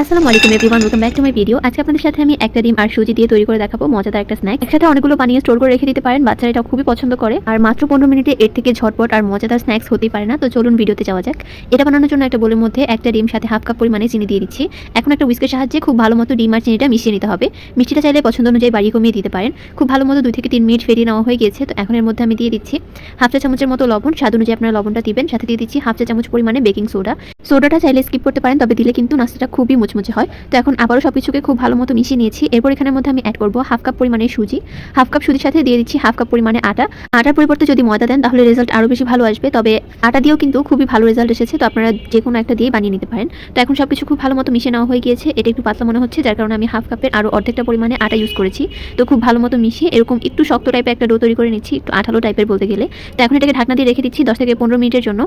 আসসালামু আলাইকুম everyone welcome back to my video আজকে আপনাদের সাথে আমি একটা ডিম আর সুজি দিয়ে তৈরি করে দেখাবো, মজাদার একটা স্ন্যাক একসাথে অনেকগুলো বানিয়ে স্টোর করে রেখে দিতে পারেন, বাচ্চারা এটা খুবই পছন্দ করে। আর মাত্র পনেরো মিনিটে এর থেকে ঝটপট আর মজাদার স্ন্যাক্স হতেই পারে না, তো চলুন ভিডিওতে যাওয়া যাক। এটা বানানোর জন্য একটা বোলের মধ্যে একটা ডিম, সাথে হাফ কাপ পরিমাণে চিনি দিয়ে দিচ্ছি। এখন একটা উইস্কের সাহায্যে খুব ভালো মতো ডিম আর চিনিটা মিশিয়ে নিতে হবে। মিষ্টিটা চাইলে পছন্দ অনুযায়ী বাড়িয়ে কমিয়ে দিতে পারেন। খুব ভালো মতো দুই থেকে তিন মিনিট ফেরিয়ে নেওয়া হয়ে গিয়েছে, তো এখন এর মধ্যে আমি দিয়ে দিচ্ছি হাফ চা চামচের মতো লবণ। স্বাদ অনুযায়ী আপনারা লবণটা দিবেন, সাথে দিয়ে দিচ্ছি হাফ চা চামচ পরিমাণে বেকিং সোডা সোডাটা চাইলে স্কিপ করতে পারেন, তবে দিলে কিন্তু নাস্তাটা খুবই মুচমুচে হয়। তো এখন আবারও সব কিছুকে খুব ভালো মতো মিশিয়ে নিয়েছি। এরপর এখানের মধ্যে আমি অ্যাড করব হাফ কাপ পরিমাণে সুজি। হাফ কাপ সুজির সাথে দিয়ে দিচ্ছি হাফ কাপ পরিমাণে আটা। আটার পরিবর্তে যদি ময়দা দেন, তাহলে রেজাল্ট আরও বেশি ভালো আসবে। তবে আটা দিয়েও কিন্তু খুবই ভালো রেজাল্ট এসেছে। তো আপনারা যে কোনো একটা দিয়ে বানিয়ে নিতে পারেন। তো এখন সব কিছু খুব ভালো মতো মিশিয়ে নেওয়া হয়ে গিয়েছে। এটা একটু পাতলা মনে হচ্ছে, যার কারণে আমি হাফ কাপের আরও অর্ধেকটা পরিমাণে আটা ইউজ করেছি। তো খুব ভালো মতো মিশিয়ে এরকম একটু শক্ত টাইপের একটা ডো তৈরি করে নিচ্ছি, একটু আঠালো টাইপের বলতে গেলে। তো এখন এটাকে ঢাকনা দিয়ে রেখে দিচ্ছি দশ থেকে পনেরো মিনিটের জন্য।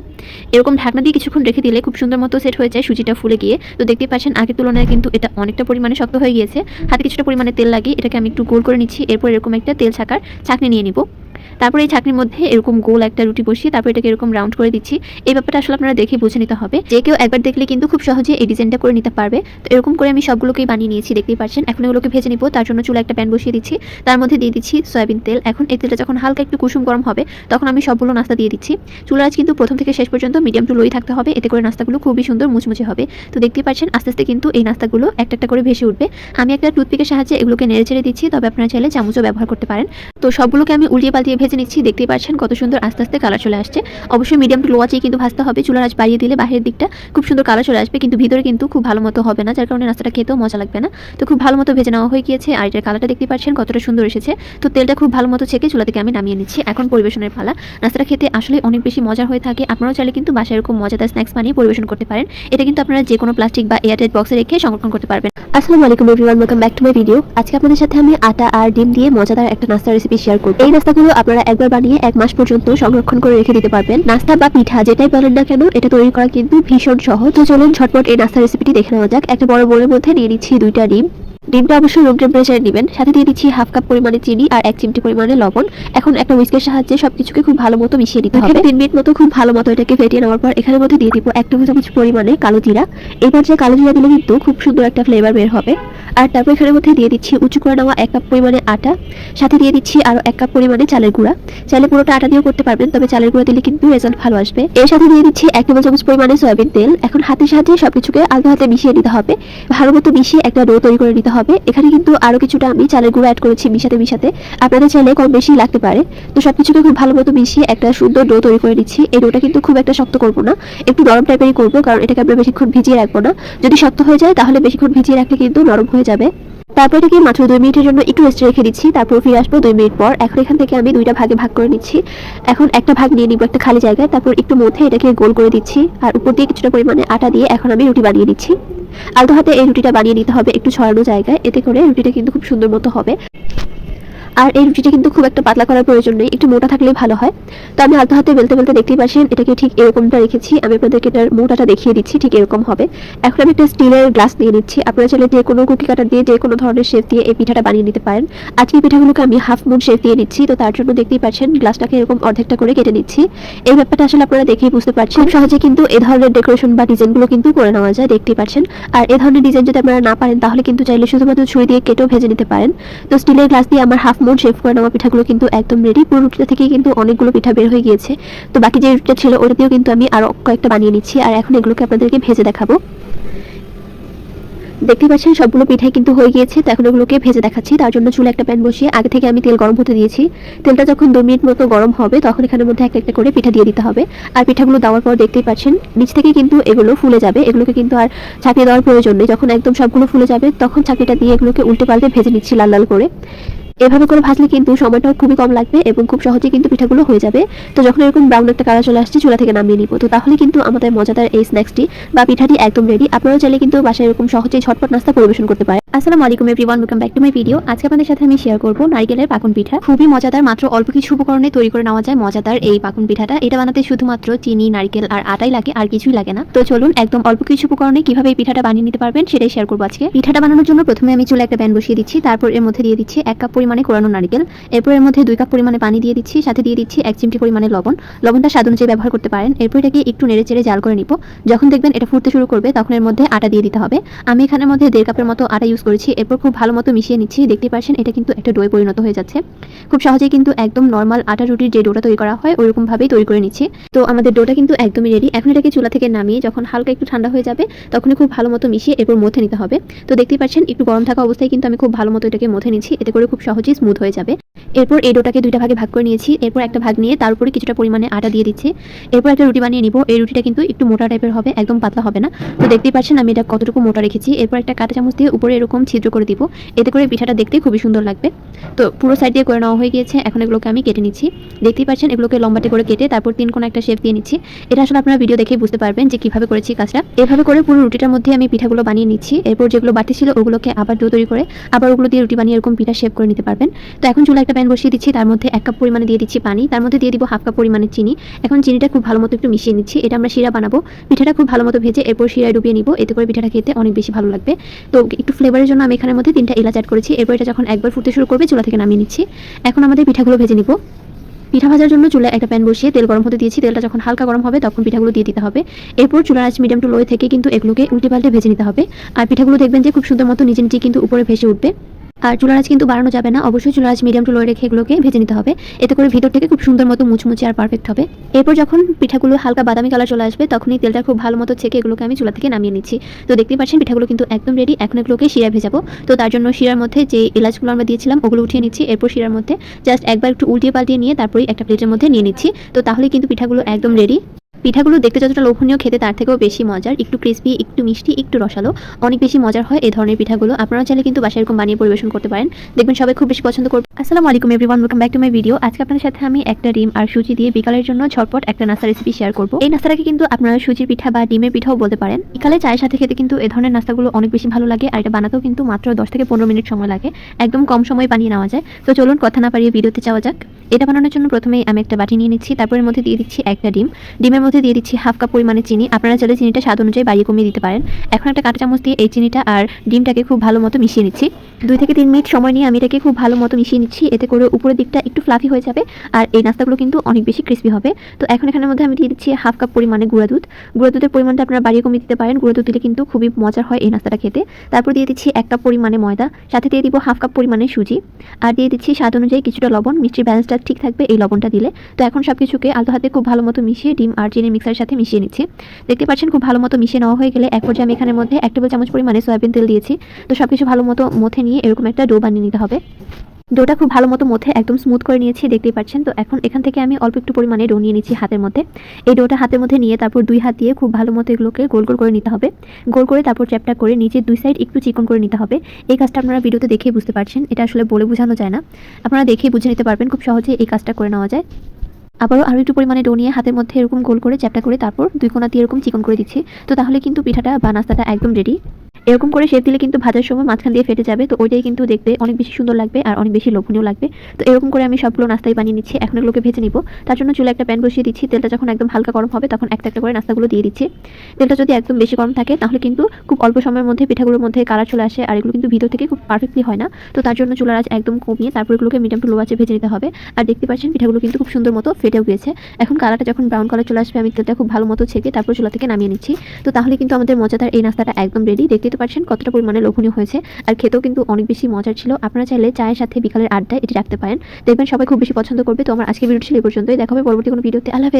এরকম ঢাকনা দিয়ে কিছুক্ষণ রেখে দিলে খুব সুন্দর মতো সেট হয়ে যায় সুজিটা ফুলে গিয়ে। তো দেখতে পাচ্ছেন আগের তুলনায় কিন্তু এটা অনেকটা পরিমাণে শক্ত হয়ে গিয়েছে। হাতে কিছুটা পরিমাণে তেল লাগিয়ে এটাকে আমি একটু গোল করে নিচ্ছি। এরপর এরকম একটা তেল ছাকার ছাঁকনি নিয়ে নিব। তারপরে এই চাকরির মধ্যে এরকম গোল একটা রুটি বসিয়ে তারপর এটাকে এরকম রাউন্ড করে দিচ্ছি। এই ব্যাপারটা আসলে আপনারা দেখে বুঝে নিতে হবে। যে কেউ একবার দেখলে কিন্তু খুব সহজে এই ডিজাইনটা করে নিতে পারবে। তো এরকম করে আমি সবগুলোকেই বানিয়ে নিয়েছি, দেখতেই পাচ্ছেন। এখন এগুলোকে ভেজে নিব, তার জন্য চুলা একটা প্যান বসিয়ে দিচ্ছি। তার মধ্যে দিয়ে দিচ্ছি সয়াবিন তেল। এখন এই তেলটা যখন হালকা একটু কুসুম গরম হবে, তখন আমি সবগুলো নাস্তা দিয়ে দিচ্ছি। চুলার আঁচ কিন্তু প্রথম থেকে শেষ পর্যন্ত মিডিয়াম টু লোই থাকতে হবে। এতে করে নাস্তাগুলো খুবই সুন্দর মুচমুচে হবে। তো দেখতেই পাচ্ছেন, আস্তে আস্তে কিন্তু এই নাস্তাগুলো একটা একটা করে ভেসে উঠবে। আমি একটা টুথপিকের সাহায্যে এগুলোকে নেড়ে ছেড়ে দিচ্ছি। তবে আপনারা চাইলে চামচও ব্যবহার করতে পারেন। তো সবগুলোকে আমি উল্টিয়ে পাল্টিয়ে ভেজে নিচ্ছি, দেখতেই পাচ্ছেন কত সুন্দর আস্তে আস্তে কালার চলে আসছে। অবশ্যই মিডিয়াম টু লো আঁচেই কিন্তু ভাজতে হবে, চুলার আঁচ বাড়িয়ে দিলে বাইরের দিকটা খুব সুন্দর কালার চলে আসবে, কিন্তু ভিতরে কিন্তু খুব ভালো মতো হবে না, যার কারণে নাস্তাটা খেতেও মজা লাগবে না। তো খুব ভালো মতো ভেজে নেওয়া হয়ে গিয়েছে, আর এটার কালারটা দেখতে পাচ্ছেন কতটা সুন্দর এসেছে। তো তেলটা খুব ভালো মতো ছেঁকে চুলা থেকে আমি নামিয়ে নিচ্ছি, এখন পরিবেশনের পালা। নাস্তাটা খেতে আসলে অনেক বেশি মজার হয়ে থাকে, আপনারাও চাইলে কিন্তু বাসায় এরকম মজাদার স্ন্যাক্স বানিয়ে পরিবেশন করতে পারেন। এটা কিন্তু আপনারা যে কোনো প্লাস্টিক বা এয়ারটাইট বক্সে রেখে সংরক্ষণ করতে পারবেন। আসসালামু আলাইকুম everyone welcome back to my video আজকে আপনাদের সাথে আমি আটা আর ডিম দিয়ে মজাদার একটা নাস্তা রেসিপি শেয়ার করব। এই নাস্তাগুলো আপনারা একবার বানিয়ে এক মাস পর্যন্ত সংরক্ষণ করে রেখে দিতে পারবেন। নাস্তা বা পিঠা যেটাই বলেন না কেন এটা তৈরি করা কিন্তু ভীষণ সহজ। তো চলুন ঝটপট এই নাস্তা রেসিপিটি দেখে নেওয়া যাক। একটা বড় বোলের মধ্যে নিয়ে নিচ্ছি দুইটা ডিম। ডিমটা অবশ্যই রুম টেম্পারেচারে নেবেন। সাথে দিয়ে দিচ্ছি হাফ কাপ পরিমাণে চিনি আর এক চিমটি পরিমাণে লবণ। এখন একটা উইস্কের সাহায্যে সবকিছুকে খুব ভালো মতো মিশিয়ে নিতে হবে। তিন মিনিট মতো খুব ভালো মতো এটাকে ফেটিয়ে নেওয়ার পর এখানের মধ্যে দিয়ে দিব এক টেবিল চামচ পরিমাণে কালো জিরা। এবার যে কালো জিরা দিলে কিন্তু খুব সুন্দর একটা ফ্লেভার বের হবে। আর তারপর এখানের মধ্যে দিয়ে দিচ্ছি উঁচু করে নেওয়া এক কাপ পরিমাণে আটা, সাথে দিয়ে দিচ্ছি আরও এক কাপ পরিমাণে চালের গুঁড়া। চালের গুঁড়োটা আটা দিয়েও করতে পারবেন, তবে চালের গুঁড়া দিলে কিন্তু রেজাল্ট ভালো আসবে। এর সাথে দিয়ে দিচ্ছি এক টেবিল চামচ পরিমাণে সয়াবিন তেল। এখন হাতের সাহায্যে সবকিছুকে আলগা হাতে মিশিয়ে নিতে হবে। ভালো মতো মিশিয়ে একটা ডো তৈরি করে নিতে হবে। এখানে কিন্তু আরও কিছুটা আমি চালের গুঁড়ো অ্যাড করেছি মিশাতে মিশাতে। আপনাদের চাইলে কম বেশি লাগতে পারে। তো সবকিছুকে খুব ভালো মতো মিশিয়ে একটা সুন্দর ডো তৈরি করে নিচ্ছি। এই ডোটা কিন্তু খুব একটা শক্ত করব না। একটু নরম টাইপেরই করব, কারণ এটাকে আমরা বেশিক্ষণ ভিজিয়ে রাখব না। যদি শক্ত হয়ে যায়, তাহলে বেশিক্ষণ ভিজিয়ে রাখলে কিন্তু নরম হয়ে যাবে। তারপর এটাকে মাত্র দুই মিনিটের জন্য একটু রেস্টে রেখে দিচ্ছি, তারপর ফিরে আসব দুই মিনিট পর। এখন এখান থেকে আমি দুইটা ভাগে ভাগ করে নিচ্ছি। এখন একটা ভাগ নিয়ে নিব একটা খালি জায়গায়, তারপর একটু মধ্যে এটাকে গোল করে দিচ্ছি। আর উপর দিয়ে কিছুটা পরিমাণে আটা দিয়ে এখন আমি রুটি বানিয়ে নিচ্ছি। আলতো হাতে এই রুটিটা বানিয়ে নিতে হবে একটু ছড়ানো জায়গায়, এতে করে রুটিটা কিন্তু খুব সুন্দর মতো হবে। আর এই রুটিটা কিন্তু খুব একটা পাতলা করার প্রয়োজন নেই, একটু মোটা থাকলেই ভালো হয়। তো আমি হালকা হাতে বেলতে বেলতে দেখতেই পাচ্ছেন, এটাকে ঠিক এরকমটা রেখেছি। আমি আপনাদেরকে এটার মোটাটা দেখিয়ে দিচ্ছি, ঠিক এরকম হবে। এখন আমি একটা স্টিলের গ্লাস নিয়ে নিচ্ছি। আপনারা চাইলে যে কোনো কুকি কাটার দিয়ে, যে কোনো ধরনের শেপ দিয়ে এই পিঠাটা বানিয়ে নিতে পারেন। আজকে পিঠাগুলোকে আমি হাফ মুন শেপ দিয়ে নিচ্ছি, তো তার জন্য দেখতেই পাচ্ছেন গ্লাসটাকে এরকম অর্ধেকটা করে কেটে নিচ্ছি। এই ব্যাপারটা আসলে আপনারা দেখেই বুঝতে পারছেন। সহজে কিন্তু এ ধরনের ডেকোরেশন বা ডিজাইনগুলো কিন্তু করে নেওয়া যায়, দেখতেই পাচ্ছেন। আর এ ধরনের ডিজাইন যদি আপনারা না পারেন, তাহলে কিন্তু চাইলে শুধুমাত্র ছুরি দিয়ে কেটেও ভেজে নিতে পারেন। তো স্টিলের গ্লাস দিয়ে আমার হাফ মুন শেপ করে নেওয়া পিঠাগুলো কিন্তু একদম রেডি পুরো রুটিটা থেকে কিন্তু অনেকগুলো পিঠা বের হয়ে গিয়েছে। তো বাকি যে রুটিটা ছিল ওটা দিয়েও কিন্তু আমি আরও কয়েকটা বানিয়ে নিচ্ছি। আর এখন এগুলোকে আপনাদেরকে ভেজে দেখাবো। দেখতে পাচ্ছেন, সবগুলো পিঠাই কিন্তু হয়ে গিয়েছে। তো এখন এগুলোকে ভেজে দেখাচ্ছি। তার জন্য চুলে একটা প্যান বসিয়ে আগে থেকে আমি তেল গরম হতে দিয়েছি। তেলটা যখন দু মিনিট মতো গরম হবে, তখন এখানের মধ্যে একটা একটা করে পিঠা দিয়ে দিতে হবে। আর পিঠাগুলো দেওয়ার পর দেখতেই পাচ্ছেন, নিচ থেকে কিন্তু এগুলো ফুলে যাবে। এগুলোকে কিন্তু আর ছাঁকিয়ে দেওয়ার প্রয়োজন নেই। যখন একদম সবগুলো ফুলে যাবে, তখন ছাঁকিটা দিয়ে এগুলোকে উল্টে পাল্টে ভেজে নিচ্ছি লাল লাল করে। এভাবে করে ভাজলে কিন্তু সময়টাও খুবই কম লাগবে এবং খুব সহজে কিন্তু পিঠাগুলো হয়ে যাবে। তো যখন এরকম ব্রাউন একটা কালার চলে আসছে, চুলা থেকে নামিয়ে নিব। তো তাহলে কিন্তু আমাদের মজাদার এই স্ন্যাক্সটি বা পিঠাটি একদম রেডি আপনারাও চাইলে কিন্তু বাসায় এরকম সহজেই ঝটপট নাস্তা পরিবেশন করতে পারেন। আসসালামু আলাইকুম everyone welcome back to my video আজকে আপনাদের সাথে আমি শেয়ার করব নারকেলের পাকুন পিঠা। খুবই মজাদার, মাত্র অল্প কিছু উপকরণে তৈরি করে নেওয়া যায় মজাদার এই পাকুন পিঠাটা। এটা বানাতে শুধুমাত্র চিনি, নারকেল আর আটাই লাগে, আর কিছুই লাগে না। তো চলুন একদম অল্প কিছু উপকরণে কীভাবে এই পিঠাটা বানিয়ে নিতে পারবেন সেটাই শেয়ার করব আজকে। পিঠাটা বানানোর জন্য প্রথমে আমি চুলে একটা প্যান বসিয়ে দিচ্ছি। তারপর এর মধ্যে দিয়ে দিচ্ছি এক কাপ পরিমাণ কোরানো নারকেল। এরপর এর মধ্যে দুই কাপ পরিমাণে পানি দিয়ে দিচ্ছি, সাথে দিয়ে দিচ্ছি এক চিমটি পরিমাণে লবণ। লবণটা স্বাদ অনুযায়ী ব্যবহার করতে পারেন। এরপর এটাকে একটু নেড়ে চেড়ে জাল করে নিব। যখন দেখবেন এটা ফুটতে শুরু করবে, তখন এর মধ্যে আটা দিয়ে দিতে হবে। আমি এখানের মধ্যে দেড় কাপের মতো আটা ইউজ করেছি। এরপর খুব ভালো মতো মিশিয়ে নিচ্ছি। দেখতে পাচ্ছেন এটা কিন্তু একটা ডোয়ে পরিণত হয়ে যাচ্ছে। খুব সহজেই কিন্তু একদম নর্মাল আটা রুটির যে ডোটা তৈরি করা হয় ওইরকম ভাবেই তৈরি করে নিচ্ছি। তো আমাদের ডোটা কিন্তু একদমই রেডি এখন এটাকে চুলা থেকে নামিয়ে যখন হালকা একটু ঠান্ডা হয়ে যাবে, তখনই খুব ভালো মতো মিশিয়ে এরপর মথে নিতে হবে। তো দেখতে পাচ্ছেন, একটু গরম থাকা অবস্থায় কিন্তু আমি খুব ভালো মতো এটাকে মথে নিচ্ছি। এতে করে খুব সহজেই স্মুথ হয়ে যাবে। এরপর এই ডোটাকে দুইটা ভাগে ভাগ করে নিয়েছি। এরপর একটা ভাগ নিয়ে তার উপরে কিছুটা পরিমাণে আটা দিয়ে দিচ্ছি। এরপর একটা রুটি বানিয়ে নিব। এই রুটিটা কিন্তু একটু মোটা টাইপের হবে, একদম পাতলা হবে না। তো দেখতেই পাচ্ছেন আমি এটা কতটুকু মোটা রেখেছি। এরপর একটা কাঁটা চামচ দিয়ে উপরে এরকম ছিদ্র করে দিব। এতে করে পিঠাটা দেখতে খুবই সুন্দর লাগবে। তো পুরো সাইড দিয়ে করে নেওয়া হয়ে গিয়েছে। এখন এগুলোকে আমি কেটে নিচ্ছি। দেখতেই পাচ্ছেন এগুলোকে লম্বাটে করে কেটে তারপর তিন কোণ একটা শেপ দিয়ে নিচ্ছি। এটা আসলে আপনারা ভিডিও দেখেই বুঝতে পারবেন যে কীভাবে করেছি কাজটা। এভাবে করে পুরো রুটিটার মধ্যে আমি পিঠাগুলো বানিয়ে নিচ্ছি। এরপর যেগুলো বাটি ছিল ওগুলোকে আবার ডো তৈরি করে আবার ওগুলো দিয়ে রুটি বানিয়ে এরকম পিঠা শেপ করে নিতে পারবেন। তো এখন চুলা একটা প্যান বসিয়ে দিচ্ছি, তার মধ্যে এক কাপ পরিমাণে দিয়ে দিচ্ছি পানি, তার মধ্যে দিয়ে দিব হাফ কাপ পরিমাণে চিনি। এখন চিনিটা খুব ভালো মতো একটু মিশিয়ে নিচ্ছি, এটা আমরা শিরা বানাবো। পিঠাটা খুব ভালো মতো ভেজে এরপর শিরায় ডুবিয়ে নিব, এতে করে পিঠাটা খেতে অনেক বেশি ভালো লাগবে। তো একটু ফ্লেভারের জন্য আমি এখানের মধ্যে তিনটা এলাচ অ্যাড করেছি, এরপর এটা যখন একবার ফুটতে শুরু করবে, চুলা থেকে নামিয়ে নিচ্ছি। এখন আমাদের পিঠাগুলো ভেজে নিব। পিঠা ভাজার জন্য চুলায় একটা প্যান বসিয়ে তেল গরম হতে দিয়েছি, তেলটা যখন হালকা গরম হবে, তখন পিঠাগুলো দিয়ে দিতে হবে। এরপর চুলার আঁচ মিডিয়াম টু লোয়ে থেকে কিন্তু এগুলোকে উল্টে পাল্টে ভেজে নিতে হবে। আর পিঠাগুলো দেখবেন যে খুব সুন্দর মতো নিজে নিজে কিন্তু উপরে ভেসে উঠবে। আর চুলার আঁচ কিন্তু বাড়ানো যাবে না। অবশ্যই চুলার আঁচ মিডিয়াম টু লোয়ে রেখে এগুলোকে ভেজে নিতে হবে। এতে করে ভিতর থেকে খুব সুন্দর মতো মুচমুচে আর পারফেক্ট হবে। এরপর যখন পিঠাগুলো হালকা বাদামি কালার চলে আসবে, তখনই তেলটা খুব ভালো মতো ছেঁকে এগুলোকে আমি চুলা থেকে নামিয়ে নিচ্ছি। তো দেখতেই পাচ্ছেন, পিঠাগুলো কিন্তু একদম রেডি এখন এগুলোকে শিরা ভেজাবো। তো তার জন্য শিরার মধ্যে যে এলাচগুলো আমরা দিয়েছিলাম, ওগুলো উঠিয়ে নিচ্ছি। এরপর শিরার মধ্যে জাস্ট একবার একটু উল্টিয়ে পাল্টিয়ে নিয়ে তারপরেই একটা প্লেটের মধ্যে নিয়ে নিচ্ছি। তো তাহলে কিন্তু পিঠাগুলো একদম রেডি পিঠাগুলো দেখতে যতটা লোভনীয় খেতে, তার থেকেও বেশি মজার। একটু ক্রিসপি একটু মিষ্টি, একটু রসালো। অনেক বেশি মজার হয় এই ধরনের পিঠাগুলো। আপনারা চাইলে কিন্তু বাসায় এরকম বানিয়ে পরিবেশন করতে পারেন। দেখবেন সবাই খুব বেশি পছন্দ করবে। আসসালামু আলাইকুম everyone welcome back to my video আজকে আপনাদের সাথে আমি একটা ডিম আর সুজি দিয়ে বিকালের জন্য ঝটপট একটা নাস্তা রেসিপি শেয়ার করব। এই নাস্তাটাকে কিন্তু আপনারা সুজির পিঠা বা ডিমের পিঠাও বলতে পারেন। বিকালে চায়ের সাথে খেতে কিন্তু এই ধরনের নাস্তাগুলো অনেক বেশি ভালো লাগে আর এটা বানাতেও কিন্তু মাত্র দশ থেকে পনেরো মিনিট সময় লাগে। একদম কম সময় বানিয়ে নেওয়া যায়। তো চলুন কথা না পারিয়ে ভিডিওতে যাওয়া যাক। এটা বানানোর জন্য প্রথমেই আমি একটা বাটি নিয়ে নিচ্ছি। তারপরের মধ্যে দিয়ে দিচ্ছি একটা ডিম। ডিমের দিয়ে দিচ্ছি হাফ কাপ পরিমাণে চিনি। আপনারা চাইলে চিনিটা স্বাদ অনুযায়ী বাড়িয়ে কমিয়ে দিতে পারেন। এখন একটা কাঁটা চামচ দিয়ে এই চিনিটা আর ডিমটাকে খুব ভালো মতো মিশিয়ে নিচ্ছি। দুই থেকে তিন মিনিট সময় নিয়ে আমি এটাকে খুব ভালো মতো মিশিয়ে নিচ্ছি। এতে করে উপরের দিকটা একটু ফ্লাফি হয়ে যাবে আর এই নাস্তাগুলো কিন্তু অনেক বেশি ক্রিস্পি হবে। তো এখন এখানের মধ্যে আমি দিয়ে দিচ্ছি হাফ কাপ পরিমাণে গুঁড়া দুধ। গুঁড়া দুধের পরিমাণটা আপনারা বাড়িয়ে কমিয়ে দিতে পারেন। গুঁড়া দুধ দিলে কিন্তু খুবই মজার হয় এই নাস্তাটা খেতে। তারপর দিয়ে দিচ্ছি এক কাপ পরিমাণে ময়দা। সাথে দিয়ে দিব হাফ কাপ পরিমাণে সুজি। আর দিয়ে দিচ্ছি স্বাদ অনুযায়ী কিছুটা লবণ। মিষ্টির ব্যালেন্সটা ঠিক থাকবে এই লবণটা দিলে। তো এখন সব কিছুকে আলতো হাতে খুব ভালো মতো মিশিয়ে ডিম আর মিক্সারের সাথে মিশিয়ে নিচ্ছি। দেখতে পাচ্ছেন খুব ভালো মতো মিশিয়ে নেওয়া হয়ে গেলে এক পর্যায়ে আমি এখানের মধ্যে এক টেবিল চামচ পরিমাণে সয়াবিন তেল দিয়েছি। তো সব কিছু ভালো মতো মথে নিয়ে এরকম একটা ডো বানিয়ে নিতে হবে। ডোটা খুব ভালো মতো মধ্যে একদম স্মুথ করে নিয়েছি, দেখতেই পাচ্ছেন। তো এখন এখান থেকে আমি অল্প একটু পরিমাণে ডো নিয়ে নিচ্ছি হাতের মধ্যে। এই ডোটা হাতের মধ্যে নিয়ে তারপর দুই হাত দিয়ে খুব ভালো মতো এগুলোকে গোল গোল করে নিতে হবে। গোল করে তারপর চ্যাপটা করে নিচের দুই সাইড একটু চিকন করে নিতে হবে। এই কাজটা আপনারা ভিডিওতে দেখেই বুঝতে পারছেন। এটা আসলে বলে বোঝানো যায় না। আপনারা দেখেই বুঝে নিতে পারবেন, খুব সহজে এই কাজটা করে নেওয়া যায়। আবারও আরও একটু পরিমাণে ডো নিয়ে হাতের মধ্যে এরকম গোল করে চ্যাপটা করে তারপর দুই কোনা দিয়ে এরকম চিকন করে দিচ্ছি। তো তাহলে কিন্তু পিঠাটা বা নাস্তাটা একদম রেডি এরকম করে শেপ দিলে কিন্তু ভাজার সময় মাঝখান দিয়ে ফেটে যাবে, তো ওইটাই কিন্তু দেখতে অনেক বেশি সুন্দর লাগবে আর অনেক বেশি লোভনীয় লাগবে। তো এরকম করে আমি সবগুলো নাস্তাই বানিয়ে নিচ্ছি, এখন এগুলোকে ভেজে নিব। তার জন্য চুলে একটা প্যান বসিয়ে দিচ্ছি, তেলটা যখন একদম হালকা গরম হবে তখন একটা একটা করে নাস্তাগুলো দিয়ে দিচ্ছি। তেলটা যদি একদম বেশি গরম থাকে তাহলে কিন্তু খুব অল্প সময়ের মধ্যে পিঠাগুলোর মধ্যে কালার চলে আসে আর এগুলো কিন্তু ভিতর থেকে খুব পারফেক্টলি হয় না। তো তার জন্য চুলার আঁচ একদম কমিয়ে তারপর এগুলোকে মিডিয়াম টু লো আছে ভেজে নিতে হবে। আর দেখতে পাচ্ছেন পিঠাগুলো কিন্তু খুব সুন্দর মতো ফেটেও গিয়েছে। এখন কালারটা যখন ব্রাউন কালার চলে আসবে, আমি তেলটা খুব ভালো মতো ছেঁকে তারপর চুলা থেকে নামিয়ে নিচ্ছি। তো তাহলে কিন্তু আমাদের মজাদার এই নাস্তাটা একদম রেডি দেখতেই তো পাচ্ছেন কতটা পরিমাণে লোভনীয় হয়েছে। আর খেতেও কিন্তু অনেক বেশি মজার ছিল। আপনারা চাইলে চায়ের সাথে বিকালের আড্ডায় এটি রাখতে পারেন। দেখবেন সবাই খুব বেশি পছন্দ করবে। তো আমার আজকে ভিডিও ছিল এই পর্যন্তই। দেখাবে পরবর্তী কোনো ভিডিওতে। আল্লাহ